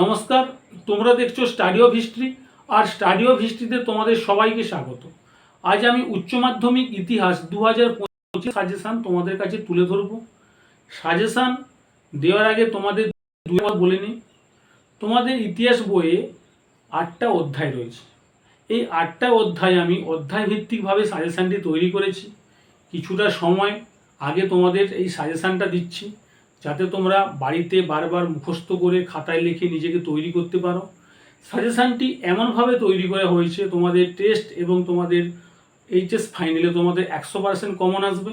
নমস্কার, তোমরা দেখছ স্টাডি অফ হিস্ট্রি আর স্টাডি অফ হিস্ট্রিতে তোমাদের সবাইকে স্বাগত। আজ আমি উচ্চ মাধ্যমিক ইতিহাস দু হাজার পঁচিশ সাজেশান তোমাদের কাছে তুলে ধরবো। সাজেশান দেওয়ার আগে তোমাদের দুবার বলে নিই। তোমাদের ইতিহাস বইয়ে আটটা অধ্যায় রয়েছে। এই আটটা অধ্যায় আমি অধ্যায় ভিত্তিকভাবে সাজেশানটি তৈরি করেছি। কিছুটা সময় আগে তোমাদের এই সাজেশানটা দিচ্ছি। যাতে তোমরা বাড়িতে বারবার মুখস্থ করে খাতায় লিখে নিজেকে তৈরি করতে পারো। সাজেশানটি এমনভাবে তৈরি করা হয়েছে, তোমাদের টেস্ট এবং তোমাদের এইচএস ফাইনালে তোমাদের একশো পার্সেন্ট কমন আসবে।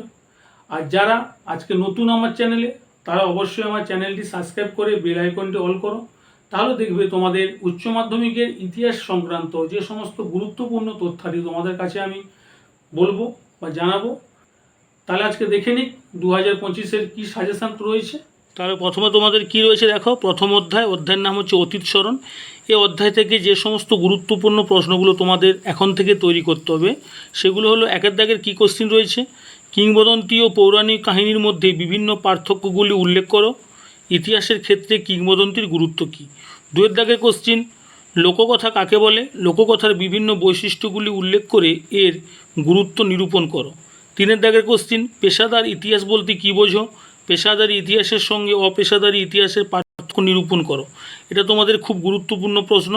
আর যারা আজকে নতুন আমার চ্যানেলে তারা অবশ্যই আমার চ্যানেলটি সাবস্ক্রাইব করে বেল আইকনটি অল করো। তাহলে দেখবে তোমাদের উচ্চ মাধ্যমিকের ইতিহাস সংক্রান্ত যে সমস্ত গুরুত্বপূর্ণ তথ্যাদি তোমাদের কাছে আমি বলব বা জানাব। তাহলে আজকে দেখে নিক, দু হাজার পঁচিশের কী সাজেশান রয়েছে। তাহলে প্রথমে তোমাদের কি রয়েছে দেখো? প্রথম অধ্যায়, অধ্যায়ের নাম হচ্ছে অতীত স্মরণ। এই অধ্যায় থেকে যে সমস্ত গুরুত্বপূর্ণ প্রশ্নগুলো তোমাদের এখন থেকে তৈরি করতে হবে, সেগুলো হলো একের দাগের কী কোশ্চিন রয়েছে? কিংবদন্তি ও পৌরাণিক কাহিনীর মধ্যে বিভিন্ন পার্থক্যগুলি উল্লেখ করো। ইতিহাসের ক্ষেত্রে কিংবদন্তির গুরুত্ব কী? দুয়ের দাগের কোশ্চিন লোককথা কাকে বলে? লোককথার বিভিন্ন বৈশিষ্ট্যগুলি উল্লেখ করে এর গুরুত্ব নিরূপণ করো। তিনের দাগের কোশ্চিন পেশাদার ইতিহাস বলতে কী বোঝো? পেশাদারি ইতিহাসের সঙ্গে অপেশাদারি ইতিহাসের পার্থক্য নিরূপণ করো। এটা তোমাদের খুব গুরুত্বপূর্ণ প্রশ্ন।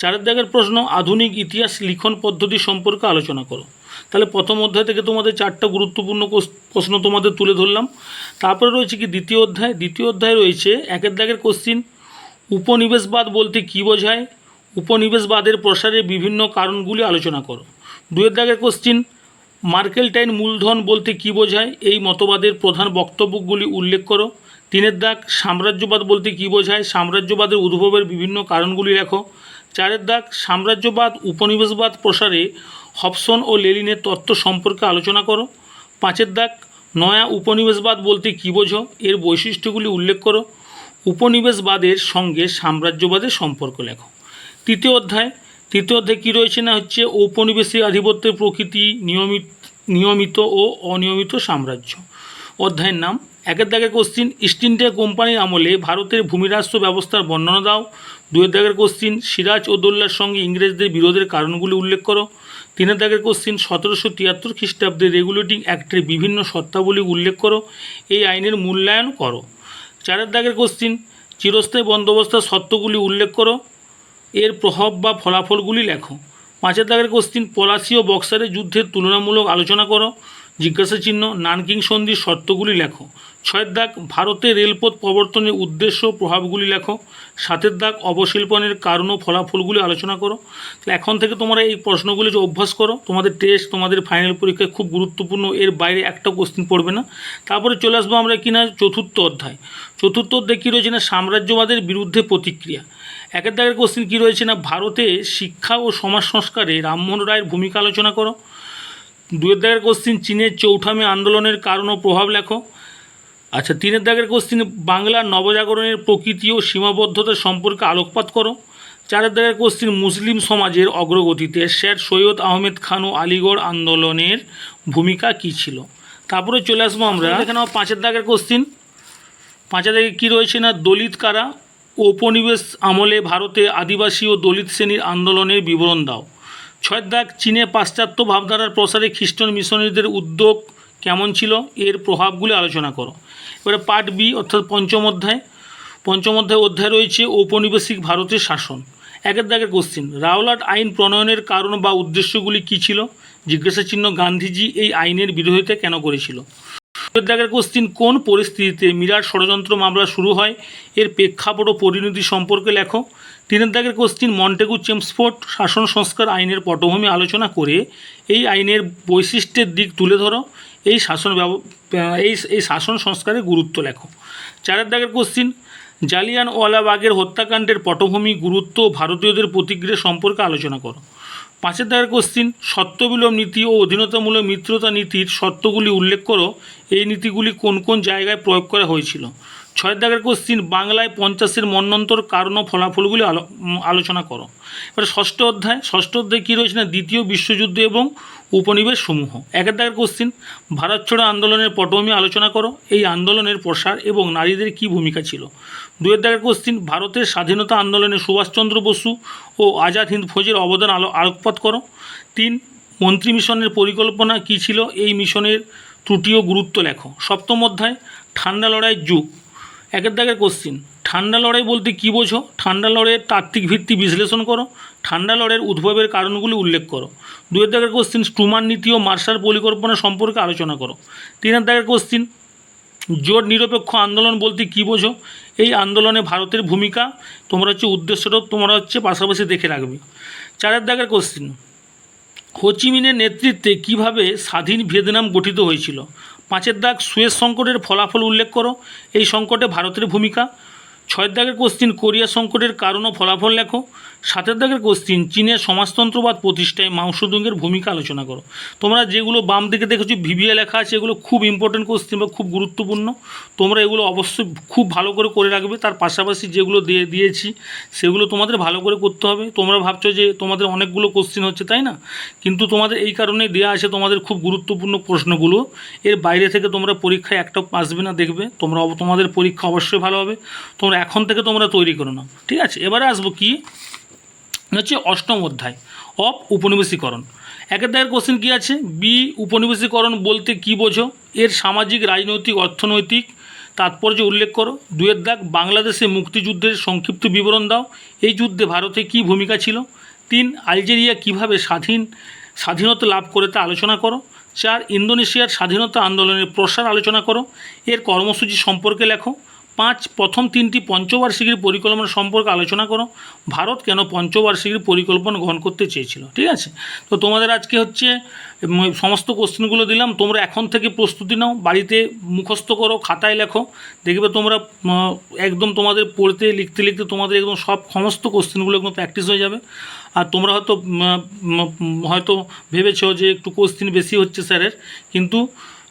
চারের দাগের প্রশ্ন, আধুনিক ইতিহাস লিখন পদ্ধতি সম্পর্কে আলোচনা করো। তাহলে প্রথম অধ্যায় থেকে তোমাদের চারটা গুরুত্বপূর্ণ প্রশ্ন তোমাদের তুলে ধরলাম। তারপরে রয়েছে কি দ্বিতীয় অধ্যায়? দ্বিতীয় অধ্যায় রয়েছে একের দাগের কোশ্চিন উপনিবেশবাদ বলতে কী বোঝায়? উপনিবেশবাদের প্রসারের বিভিন্ন কারণগুলি আলোচনা করো। দুয়ের দাগের কোশ্চিন মার্কেলটাইন মূলধন বলতে কী বোঝায়? এই মতবাদের প্রধান বক্তব্যগুলি উল্লেখ করো। তিনের দাগ, সাম্রাজ্যবাদ বলতে কী বোঝায়? সাম্রাজ্যবাদের উদ্ভবের বিভিন্ন কারণগুলি লেখো। চারের দাগ, সাম্রাজ্যবাদ, উপনিবেশবাদ প্রসারে হবসন ও লেলিনের তত্ত্ব সম্পর্কে আলোচনা করো। পাঁচের দাগ, নয়া উপনিবেশবাদ বলতে কী বোঝো? এর বৈশিষ্ট্যগুলি উল্লেখ করো। উপনিবেশবাদের সঙ্গে সাম্রাজ্যবাদের সম্পর্ক লেখো। তৃতীয় অধ্যায় তৃতীয় অধ্যায় কী রয়েছে না হচ্ছে ঔপনিবেশিক আধিপত্যের প্রকৃতি, নিয়মিত নিয়মিত ও অনিয়মিত সাম্রাজ্য। অধ্যায়ের নাম, একের দাগের কোশ্চিন ইস্ট ইন্ডিয়া কোম্পানির আমলে ভারতের ভূমিরাষ্ট্র ব্যবস্থার বর্ণনা দাও। দুয়ের দাগের কোশ্চিন সিরাজ উদ্দৌলার সঙ্গে ইংরেজদের বিরোধের কারণগুলি উল্লেখ করো। তিনের দাগের কোশ্চিন সতেরোশো তিয়াত্তর খ্রিস্টাব্দে রেগুলেটিং অ্যাক্টের বিভিন্ন শর্তাবলী উল্লেখ করো। এই আইনের মূল্যায়ন করো। চারের দাগের কোশ্চিন চিরস্থায়ী বন্দোবস্তের শর্তগুলি উল্লেখ করো। এর প্রভাব বা ফলাফলগুলি লেখো। পাঁচের দাগের কোশ্চিন, পলাশি ও বক্সারের যুদ্ধের তুলনামূলক আলোচনা করো। জিজ্ঞাসা চিহ্ন, নানকিং সন্ধির শর্তগুলি লেখো। ছয়ের দাগ, ভারতে রেলপথ প্রবর্তনের উদ্দেশ্য প্রভাবগুলি লেখো। সাতের দাগ, অবশিল্পনের কারণ ও ফলাফলগুলি আলোচনা করো। এখন থেকে তোমরা এই প্রশ্নগুলি যে অভ্যাস করো, তোমাদের টেস্ট, তোমাদের ফাইনাল পরীক্ষায় খুব গুরুত্বপূর্ণ, এর বাইরে একটা কোশ্চিন পড়বে না। তারপরে চলে আসব আমরা কিনা চতুর্থ অধ্যায়। চতুর্থ অধ্যায় কী রয়েছে না, সাম্রাজ্যবাদের বিরুদ্ধে প্রতিক্রিয়া। একের দাগের কোশ্চিন কী রয়েছে না? ভারতে শিক্ষা ও সমাজ সংস্কারে রামমোহন রায়ের ভূমিকা আলোচনা করো। দুয়ের দাগের কোশ্চিন চীনের চৌঠামে আন্দোলনের কারণ ও প্রভাব লেখো। আচ্ছা তিনের দাগের কোশ্চিন বাংলার নবজাগরণের প্রকৃতি ও সীমাবদ্ধতা সম্পর্কে আলোকপাত করো। চারের দাগের কোশ্চিন মুসলিম সমাজের অগ্রগতিতে শের সৈয়দ আহমেদ খান ও আলিগড় আন্দোলনের ভূমিকা কী ছিল? তারপরে চলে আসব আমরা। এখানে পাঁচের দাগের কোশ্চিন পাঁচের দাগে কী রয়েছে না? দলিত কারা? ঔপনিবেশ আমলে ভারতে আদিবাসী ও দলিত শ্রেণির আন্দোলনের বিবরণ দাও। ছয়ের দাগ চীনে পাশ্চাত্য ভাবধারার প্রসারে খ্রিস্টান মিশনারিদের উদ্যোগ কেমন ছিল? এর প্রভাবগুলি আলোচনা করো। এবারে পার্ট বি অর্থাৎ পঞ্চম অধ্যায়। পঞ্চম অধ্যায় অধ্যায় রয়েছে ঔপনিবেশিক ভারতের শাসন। একের দাগের কোশ্চিন রাওলাট আইন প্রণয়নের কারণ বা উদ্দেশ্যগুলি কী ছিল? জিজ্ঞাসা চিহ্ন গান্ধীজি এই আইনের বিরোধিতা কেন করেছিল? দাগের কোশ্চিন কোন পরিস্থিতিতে মিরাট ষড়যন্ত্র মামলা শুরু হয়? এর প্রেক্ষাপট ও পরিণতি সম্পর্কে লেখো। তিনের দাগের কোশ্চিন মন্টেগু চেমসফোর্ড শাসন সংস্কার আইনের পটভূমি আলোচনা করে এই আইনের বৈশিষ্ট্যের দিক তুলে ধরো। এই শাসন এই এই শাসন সংস্কারের গুরুত্ব লেখো। চারের দাগের কোশ্চিন জালিয়ান ওয়ালাবাগের হত্যাকাণ্ডের পটভূমি গুরুত্ব ভারতীয়দের প্রতিক্রিয়া সম্পর্কে আলোচনা করো। পাঁচের দাগের কোশ্চিন, সত্যবিলোপ নীতি ও অধীনতামূলক মিত্রতা নীতির শর্তগুলি উল্লেখ করো। এই নীতিগুলি কোন কোন জায়গায় প্রয়োগ করা হয়েছিল? ছয়ের দাগের কোশ্চিন, বাংলায় পঞ্চাশের মন্বন্তর কারণ ও ফলাফলগুলি আলো আলোচনা করো। এবার ষষ্ঠ অধ্যায় ষষ্ঠ অধ্যায় কী রয়েছে না? দ্বিতীয় বিশ্বযুদ্ধ এবং উপনিবেশ সমূহ একের দাগের কোশ্চিন, ভারত ছাড়ো আন্দোলনের পটভূমি আলোচনা করো, এই আন্দোলনের প্রসার এবং নারীদের কী ভূমিকা ছিল? দুয়ের দাগের কোশ্চিন, ভারতের স্বাধীনতা আন্দোলনে সুভাষচন্দ্র বসু ও আজাদ হিন্দ ফৌজের অবদান আলো আলোকপাত করো। তিন, মন্ত্রী মিশনের পরিকল্পনা কী ছিল? এই মিশনের ত্রুটি ও গুরুত্ব লেখো। সপ্তম অধ্যায়, ঠান্ডা লড়াইয়ের যুগ। একের দাগের কোশ্চিন ঠান্ডা লড়াই বলতে কী বোঝো? ঠান্ডা লড়াইয়ের তাত্ত্বিক ভিত্তি বিশ্লেষণ করো। ঠান্ডা লড়াইয়ের উদ্ভবের কারণগুলি উল্লেখ করো। দুয়ের দাগের কোশ্চিন স্টুমান নীতি ও মার্শাল পরিকল্পনা সম্পর্কে আলোচনা করো। তিনের দাগের কোশ্চিন জোট নিরপেক্ষ আন্দোলন বলতে কী বোঝো? এই আন্দোলনে ভারতের ভূমিকা, তোমরা হচ্ছে উদ্দেশ্যটাও তোমরা হচ্ছে পাশাপাশি দেখে রাখবে। চারের দাগের কোশ্চিন হোচিমিনের নেতৃত্বে কীভাবে স্বাধীন ভিয়েতনাম গঠিত হয়েছিল? পাঁচের দাগ সুয়েজ সংকটের ফলাফল উল্লেখ করো। এই সংকটে ভারতের ভূমিকা ছয়ের দাগের কোশ্চিন কোরিয়া সংকটের কারণ ও ফলাফল লেখো। সাতের দাগের কোশ্চিন চীনের সমাজতন্ত্রবাদ প্রতিষ্ঠায় মাংসদুঙ্গের ভূমিকা আলোচনা করো। তোমরা যেগুলো বাম দিকে দেখেছ ভিভিএ লেখা আছে, এগুলো খুব ইম্পর্টেন্ট কোশ্চিন বা খুব গুরুত্বপূর্ণ। তোমরা এগুলো অবশ্যই খুব ভালো করে করে রাখবে। তার পাশাপাশি যেগুলো দিয়ে, দিয়েছি, সেগুলো তোমাদের ভালো করে করতে হবে। তোমরা ভাবছ যে তোমাদের অনেকগুলো কোশ্চিন হচ্ছে, তাই না? কিন্তু তোমাদের এই কারণেই দেওয়া আছে তোমাদের খুব গুরুত্বপূর্ণ প্রশ্নগুলো। এর বাইরে থেকে তোমরা পরীক্ষায় একটা আসবে না, দেখবে। তোমরা, তোমাদের পরীক্ষা অবশ্যই ভালো হবে। তোমরা এখন থেকে তোমরা তৈরি করো না। ঠিক আছে? এবারে আসব কি? হচ্ছে অষ্টম অধ্যায় অপ উপনিবেশীকরণ। একের দাগের কোশ্চেন কী আছে? বি উপনিবেশীকরণ বলতে কী বোঝো? এর সামাজিক, রাজনৈতিক, অর্থনৈতিক তাৎপর্য উল্লেখ করো। দুয়ের দাগ, বাংলাদেশে মুক্তিযুদ্ধের সংক্ষিপ্ত বিবরণ দাও। এই যুদ্ধে ভারতে কী ভূমিকা ছিল? তিন, আলজেরিয়া কীভাবে স্বাধীন, স্বাধীনতা লাভ করে তা আলোচনা করো। চার, ইন্দোনেশিয়ার স্বাধীনতা আন্দোলনের প্রসার আলোচনা করো। এর কর্মসূচি সম্পর্কে লেখো। পাঁচ প্রথম তিনটি পঞ্চবার্ষিকীর পরিকল্পনা সম্পর্কে আলোচনা করো। ভারত কেন পঞ্চবার্ষিকীর পরিকল্পনা গ্রহণ করতে চেয়েছিল? ঠিক আছে? তো তোমাদের আজকে হচ্ছে সমস্ত কোশ্চেনগুলো দিলাম। তোমরা এখন থেকে প্রস্তুতি নাও। বাড়িতে মুখস্থ করো, খাতায় লেখো। দেখবে তোমরা একদম তোমাদের পড়তে, লিখতে লিখতে তোমাদের একদম সব সমস্ত কোশ্চেনগুলো একদম প্র্যাকটিস হয়ে যাবে। আর তোমরা হয়তো হয়তো ভেবেছো যে একটু কোশ্চেন বেশি হচ্ছে স্যারের। কিন্তু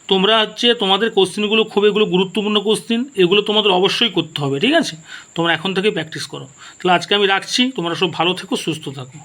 তোমরা হচ্ছে তোমাদের কোশ্চেনগুলো খুব এগুলো গুরুত্বপূর্ণ কোশ্চেন এগুলো তোমাদের অবশ্যই করতে হবে, ঠিক আছে? তোমরা এখন থেকে প্র্যাকটিস করো। তাহলে আজকে আমি রাখছি, তোমরা সব ভালো থেকো, সুস্থ থাকো।